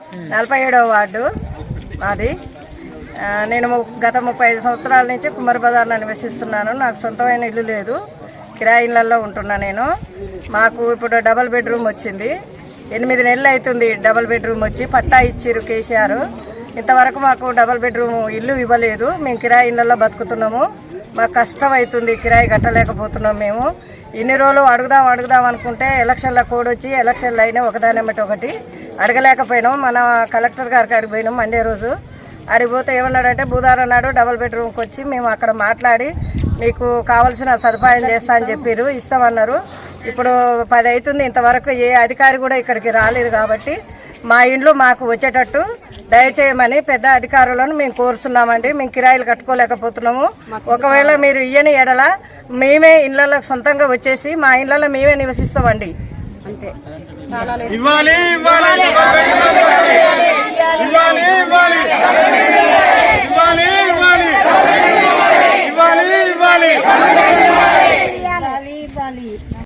నలభై ఏడవ వార్డు మాది. నేను గత ముప్పై ఐదు సంవత్సరాల నుంచి కుమ్మరి బజార్లో నివసిస్తున్నాను. నాకు సొంతమైన ఇల్లు లేదు. కిరాయి ఉంటున్నా నేను. మాకు ఇప్పుడు డబల్ బెడ్రూమ్ వచ్చింది. ఎనిమిది నెలలు అవుతుంది డబల్ బెడ్రూమ్ వచ్చి. పట్టా ఇచ్చిర్రు కేసీఆర్. ఇంతవరకు మాకు డబల్ బెడ్రూమ్ ఇల్లు ఇవ్వలేదు. మేము కిరాయి బతుకుతున్నాము. మాకు కష్టం అవుతుంది కిరాయి కట్టలేకపోతున్నాం మేము. ఇన్ని రోజులు అడుగుదాం అడుగుదాం అనుకుంటే ఎలక్షన్ల కోడ్ వచ్చి ఎలక్షన్లు అయినా ఒకదాని బట్టి ఒకటి అడగలేకపోయినాం. మన కలెక్టర్ గారికి అడిగిపోయినాం మండే రోజు. అడిగిపోతే ఏమన్నాడంటే బుధవారం నాడు డబుల్ బెడ్రూమ్కి వచ్చి మేము అక్కడ మాట్లాడి మీకు కావాల్సిన సదుపాయం చేస్తా అని చెప్పారు ఇస్తామన్నారు. ఇప్పుడు పది అవుతుంది ఇంతవరకు ఏ అధికారి కూడా ఇక్కడికి రాలేదు కాబట్టి మా ఇండ్లు మాకు వచ్చేటట్టు దయచేయమని పెద్ద అధికారులను మేము కోరుతున్నామండి మేము కిరాయిలు కట్టుకోలేకపోతున్నాము. ఒకవేళ మీరు ఇయ్యని ఎడల మేమే ఇళ్ళలో సొంతంగా వచ్చేసి మా ఇళ్ళలో మేమే నివసిస్తామండి. అంతే.